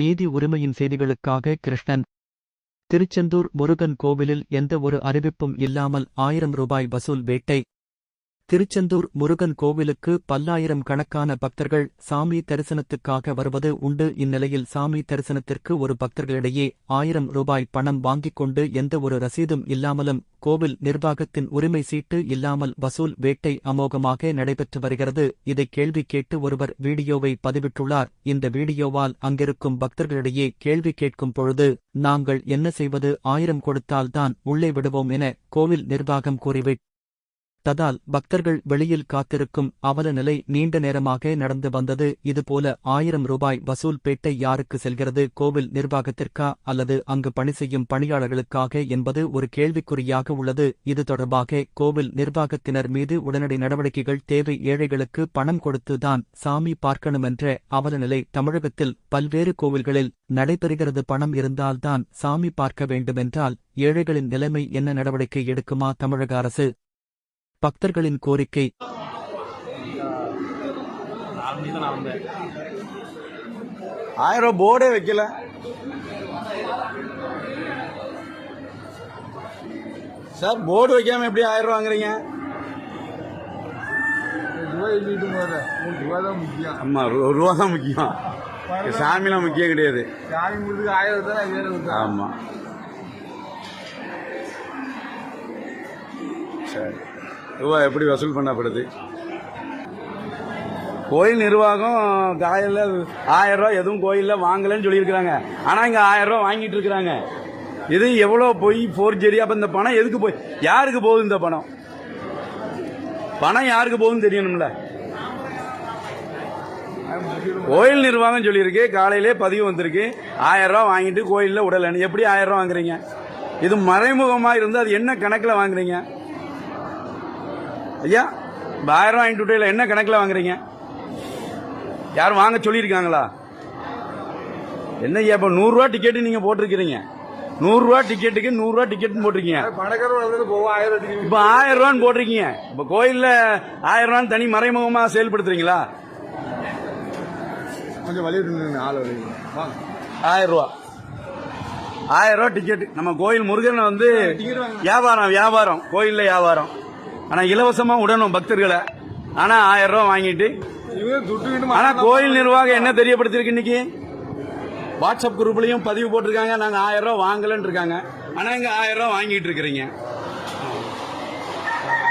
நீதி உரிமையின் செய்திகளுக்காக கிருஷ்ணன். திருச்செந்தூர் முருகன் கோவிலில் எந்த ஒரு அறிவிப்பும் இல்லாமல் ஆயிரம் ரூபாய் வசூல் வேட்டை. திருச்செந்தூர் முருகன் கோவிலுக்கு பல்லாயிரம் கணக்கான பக்தர்கள் சாமி தரிசனத்துக்காக வருவது உண்டு. இந்நிலையில் சாமி தரிசனத்திற்கு ஒரு பக்தர்களிடையே ஆயிரம் ரூபாய் பணம் வாங்கிக் கொண்டு எந்த ஒரு ரசீதும் இல்லாமலும் கோவில் நிர்வாகத்தின் உரிமை சீட்டு இல்லாமல் வசூல் வேட்டை அமோகமாக நடைபெற்று வருகிறது. இதை கேள்வி கேட்டு ஒருவர் வீடியோவை பதிவிட்டுள்ளார். இந்த வீடியோவால் அங்கிருக்கும் பக்தர்களிடையே கேள்வி கேட்கும் பொழுது நாங்கள் என்ன செய்வது? ஆயிரம் கொடுத்தால்தான் உள்ளே விடுவோம் என கோவில் நிர்வாகம் கூறிவிட்டு ததால் பக்தர்கள் வெளியில் காத்திருக்கும் அவல நிலை நீண்ட நேரமாக நடந்து வந்தது. இதுபோல ஆயிரம் ரூபாய் வசூல் பேட்டை யாருக்கு செல்கிறது? கோவில் நிர்வாகத்திற்கா? அல்லது அங்கு பணி செய்யும் பணியாளர்களுக்காக? என்பது ஒரு கேள்விக்குறியாக உள்ளது. இது தொடர்பாக கோவில் நிர்வாகத்தினர் மீது உடனடி நடவடிக்கைகள் தேவை. ஏழைகளுக்கு பணம் கொடுத்துதான் சாமி பார்க்கணுமென்ற அவல நிலை தமிழகத்தில் பல்வேறு கோவில்களில் நடைபெறுகிறது. பணம் இருந்தால்தான் சாமி பார்க்க வேண்டுமென்றால் ஏழைகளின் நிலைமை என்ன? நடவடிக்கை எடுக்குமா? தமிழக அரசு பக்தர்களின் கோரிக்கை. ஆயிரம் ரூபாய் போர்டே வைக்கல. சார் போர்டு வைக்காம எப்படி ஆயிரம் ரூபா வாங்குறீங்க? முக்கியம் ஆமா ரூபா தான் முக்கியம். சாமிலாம் முக்கியம் கிடையாது. சாமி ஆயிரம் ஆமா. சரி. ரூபா எப்படி வசூல் பண்ணப்படுது? கோயில் நிர்வாகம் காலையில் ஆயிரம் ரூபா எதுவும் கோயிலில் வாங்கலைன்னு சொல்லியிருக்கிறாங்க. ஆனால் இங்கே ஆயிரம் ரூபா வாங்கிட்டு இருக்கிறாங்க. இது எவ்வளோ போய் ஃபோர்ஜரி அப்போ இந்த பணம் எதுக்கு போய் யாருக்கு போகுது இந்த பணம்? பணம் யாருக்கு போகுதுன்னு தெரியணும்ல. கோயில் நிர்வாகம் சொல்லியிருக்கு காலையிலே பதிவு வந்திருக்கு. ஆயிரம் ரூபா வாங்கிட்டு கோயிலில் உடல். எப்படி ஆயிரம் ரூபா வாங்குறீங்க? இது மறைமுகமாக இருந்து அது என்ன கணக்கில் வாங்குறீங்க? ஐயா இப்போ ஆயிரம் வாங்கிட்டு விட்டையில என்ன கணக்கில் வாங்குறீங்க? யாரும் வாங்க சொல்லியிருக்காங்களா? என்ன ஐயா இப்போ நூறுரூவா டிக்கெட்டு நீங்கள் போட்டிருக்கிறீங்க. நூறுரூவா டிக்கெட்டுக்கு நூறுரூவா டிக்கெட்னு போட்டிருக்கீங்க. இப்போ ஆயிரம் ரூபான்னு போட்டிருக்கீங்க. இப்போ கோயிலில் ஆயிரம் ரூபான்னு தனி மறைமுகமாக செயல்படுத்துறீங்களா? கொஞ்சம் இருந்து ஆள் ஆயிரம் ரூபா. ஆயிரம் ரூபா டிக்கெட் நம்ம கோயில் முருகனை வந்து வியாபாரம் வியாபாரம். கோயில்ல வியாபாரம். ஆனா இலவசமா விடணும் பக்தர்களை. ஆனா ஆயிரம் ரூபா வாங்கிட்டு. ஆனா கோயில் நிர்வாகம் என்ன தெரியப்படுத்திருக்கு இன்னைக்கு? வாட்ஸ்அப் குரூப்லயும் பதிவு போட்டிருக்காங்க. நாங்க ஆயிரம் ரூபா வாங்கலன்னு இருக்காங்க ஆனா இங்க ஆயிரம் ரூபா வாங்கிட்டு இருக்கிறீங்க.